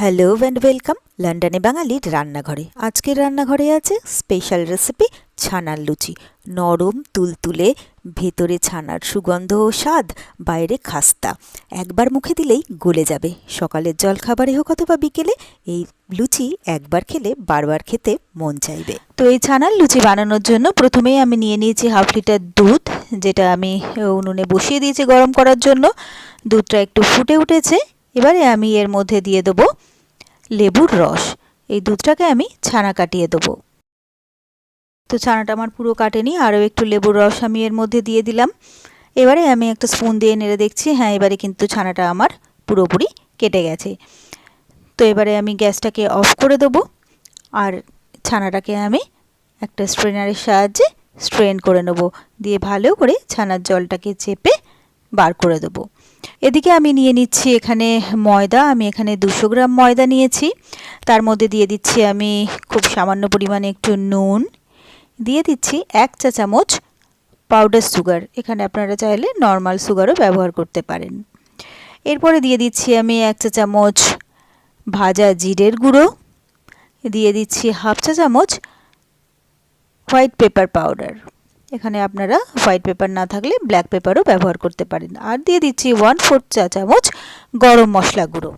Hello and welcome লন্ডনে বাঙালির রান্নাঘরে আজকের রান্নাঘরে আছে স্পেশাল রেসিপি ছানার লুচি নরম তুলতুলে ভেতরে ছানার সুগন্ধ ও স্বাদ বাইরে খাস্তা একবার মুখে দিলেই গলে যাবে সকালের জলখাবারে হোক অথবা বিকেলে এই লুচি একবার খেলে বারবার খেতে মন চাইবে। তো এই ছানার লুচি বানানোর জন্য প্রথমেই আমি নিয়ে নিয়েছি হাফ লিটার দুধ, যেটা আমি উনুনে বসিয়ে দিয়েছি গরম করার জন্য। দুধটা একটু ফুটে উঠেছে। এবারে আমি এর মধ্যে দিয়ে দেবো লেবুর রস। এই দুধটাকে আমি ছানা কাটিয়ে দেবো। তো ছানাটা আমার পুরো কাটেনি, আরও একটু লেবুর রস আমি এর মধ্যে দিয়ে দিলাম। এবারে আমি একটা স্পুন দিয়ে নেড়ে দেখছি হ্যাঁ এবারে কিন্তু ছানাটা আমার পুরোপুরি কেটে গেছে। তো এবারে আমি গ্যাসটাকে অফ করে দেবো আর ছানাটাকে আমি একটা স্ট্রেনারের সাহায্যে স্ট্রেন করে নেব। দিয়ে ভালো করে ছানার জলটাকে চেপে বার করে দেবো। এদিকে আমি নিয়ে নিচ্ছি এখানে ময়দা, আমি এখানে দুশো গ্রাম ময়দা নিয়েছি। তার মধ্যে দিয়ে দিচ্ছি আমি খুব সামান্য পরিমাণে একটু নুন। দিয়ে দিচ্ছি এক চা চামচ পাউডার সুগার এখানে আপনারা চাইলে নর্মাল সুগারও ব্যবহার করতে পারেন। এরপরে দিয়ে দিচ্ছি আমি এক চা চামচ ভাজা জিরের গুঁড়ো। দিয়ে দিচ্ছি হাফ চা চামচ হোয়াইট পেপার পাউডার এখানে আপনারা হোয়াইট পেপার না থাকলে ব্ল্যাক পেপারও ব্যবহার করতে পারেন। আর দিয়ে দিচ্ছি ওয়ান ফোর্থ চা চামচ গরম মশলা গুঁড়ো।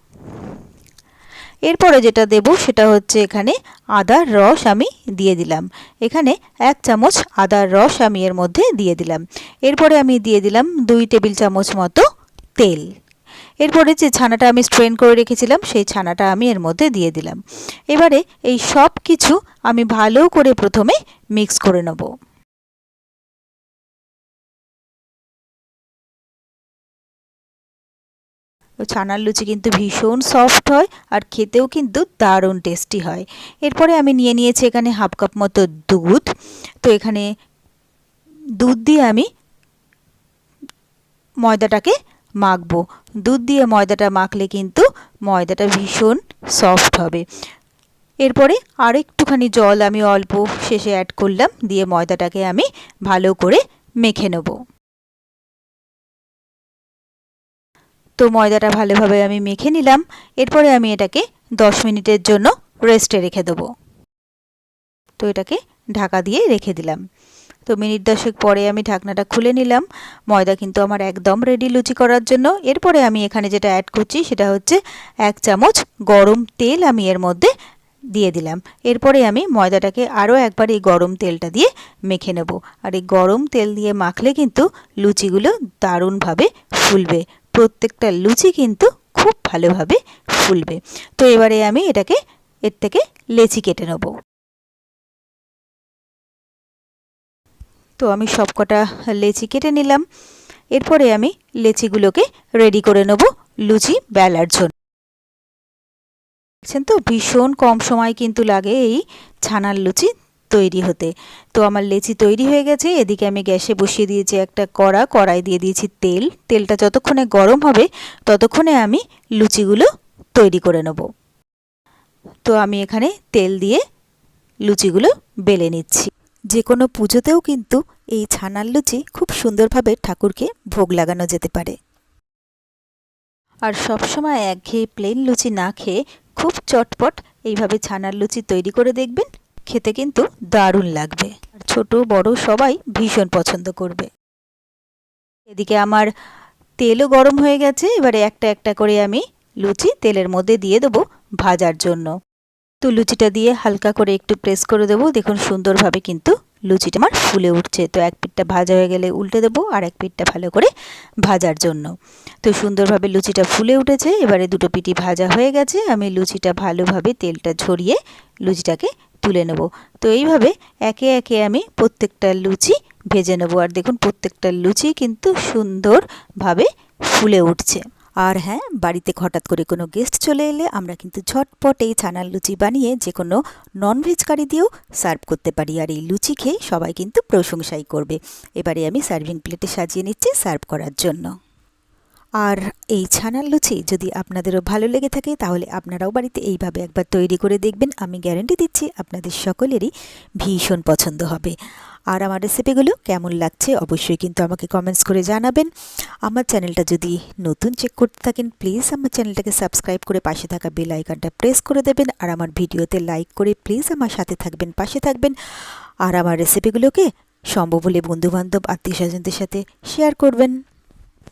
এরপরে যেটা দেব সেটা হচ্ছে এখানে আদার রস আমি দিয়ে দিলাম। এখানে এক চামচ আদার রস আমি এর মধ্যে দিয়ে দিলাম। এরপরে আমি দিয়ে দিলাম দুই টেবিল চামচ মতো তেল। এরপরে যে ছানাটা আমি স্ট্রেন করে রেখেছিলাম, সেই ছানাটা আমি এর মধ্যে দিয়ে দিলাম। এবারে এই সব কিছু আমি ভালো করে প্রথমে মিক্স করে নেব। ছানার লুচি কিন্তু ভীষণ সফট হয় আর খেতেও কিন্তু দারুণ টেস্টি হয়। এরপরে আমি নিয়ে নিয়েছি এখানে হাফ কাপ মতো দুধ। তো এখানে দুধ দিয়ে আমি ময়দাটাকে মাখবো। দুধ দিয়ে ময়দাটা মাখলে কিন্তু ময়দাটা ভীষণ সফট হবে। এরপরে আর একটুখানি জল আমি অল্প শেষে অ্যাড করলাম, দিয়ে ময়দাটাকে আমি ভালো করে মেখে নেব। তো ময়দাটা ভালোভাবে আমি মেখে নিলাম। এরপরে আমি এটাকে দশ মিনিটের জন্য রেস্টে রেখে দেবো। তো এটাকে ঢাকা দিয়ে রেখে দিলাম। তো মিনিট দশেক পরে আমি ঢাকনাটা খুলে নিলাম। ময়দা কিন্তু আমার একদম রেডি লুচি করার জন্য। এরপরে আমি এখানে যেটা অ্যাড করছি সেটা হচ্ছে এক চামচ গরম তেল আমি এর মধ্যে দিয়ে দিলাম। এরপরে আমি ময়দাটাকে আরও একবার এই গরম তেলটা দিয়ে মেখে নেব। আর এই গরম তেল দিয়ে মাখলে কিন্তু লুচিগুলো দারুণভাবে ফুলবে। প্রত্যেকটা লুচি কিন্তু খুব ভালোভাবে ফুলবে। তো এবারে আমি এটাকে, এর থেকে লেচি কেটে নেব। তো আমি সবকটা লেচি কেটে নিলাম। এরপরে আমি লেচিগুলোকে রেডি করে নেব লুচি বেলার জন্য। দেখছেন তো? ভীষণ কম সময় কিন্তু লাগে এই ছানার লুচি তৈরি হতে। তো আমার লেচি তৈরি হয়ে গেছে, এদিকে আমি গ্যাসে বসিয়ে দিয়েছি একটা কড়া, কড়াই দিয়ে দিয়েছি তেল। তেলটা যতক্ষণে গরম হবে, ততক্ষণে আমি লুচিগুলো তৈরি করে নেব। তো আমি এখানে তেল দিয়ে লুচিগুলো বেলে নিচ্ছি। যে কোনো পুজোতেও কিন্তু এই ছানার লুচি খুব সুন্দরভাবে ঠাকুরকে ভোগ লাগানো যেতে পারে। আর সবসময় একঘেয়ে প্লেন লুচি না খেয়ে খুব চটপট এইভাবে ছানার লুচি তৈরি করে দেখবেন। খেতে কিন্তু দারুণ লাগবে। আর ছোট, বড় সবাই ভীষণ পছন্দ করবে। এদিকে আমার তেলও গরম হয়ে গেছে, এবারে একটা একটা করে আমি লুচি তেলের মধ্যে দিয়ে দেবো ভাজার জন্য। তো লুচিটা দিয়ে হালকা করে একটু প্রেস করে দেবো, দেখুন সুন্দরভাবে কিন্তু লুচিটা আমার ফুলে উঠছে। তো এক পিঠটা ভাজা হয়ে গেলে উল্টে দেবো, আর এক পিঠটা ভালো করে ভাজার জন্য। তো সুন্দরভাবে লুচিটা ফুলে উঠেছে, এবারে দুটো পিঠি ভাজা হয়ে গেছে। আমি লুচিটা ভালোভাবে তেলটা ঝরিয়ে লুচিটাকে তুলে নেব। তো এইভাবে একে একে আমি প্রত্যেকটা লুচি ভেজে নেব। আর দেখুন, প্রত্যেকটা লুচি কিন্তু সুন্দরভাবে ফুলে উঠছে। আর হ্যাঁ বাড়িতে হঠাৎ করে কোনো গেস্ট চলে এলে আমরা কিন্তু ঝটপট এই ছানার লুচি বানিয়ে যে কোনো ননভেজ কারি দিয়েও সার্ভ করতে পারি। আর এই লুচি খেয়ে সবাই কিন্তু প্রশংসাই করবে। এবারে আমি সার্ভিং প্লেটে সাজিয়ে নিচ্ছি সার্ভ করার জন্য। আর এই ছানার লুচি যদি আপনাদেরও ভালো লেগে থাকে, তাহলে আপনারাও বাড়িতে এইভাবে একবার তৈরি করে দেখবেন। আমি গ্যারেন্টি দিচ্ছি, আপনাদের সকলেরই ভীষণ পছন্দ হবে। আর আমার রেসিপিগুলো কেমন লাগছে অবশ্যই কিন্তু আমাকে কমেন্টস করে জানাবেন। আমার চ্যানেলটা যদি নতুন চেক করতে থাকেন প্লিজ আমার চ্যানেলটাকে সাবস্ক্রাইব করে পাশে থাকা বেল আইকনটা প্রেস করে দেবেন। আর আমার ভিডিওতে লাইক করে প্লিজ আমার সাথে থাকবেন, পাশে থাকবেন। আর আমার রেসিপিগুলোকে সম্ভব হলে বন্ধুবান্ধব, আত্মীয় স্বজনদের সাথে শেয়ার করবেন।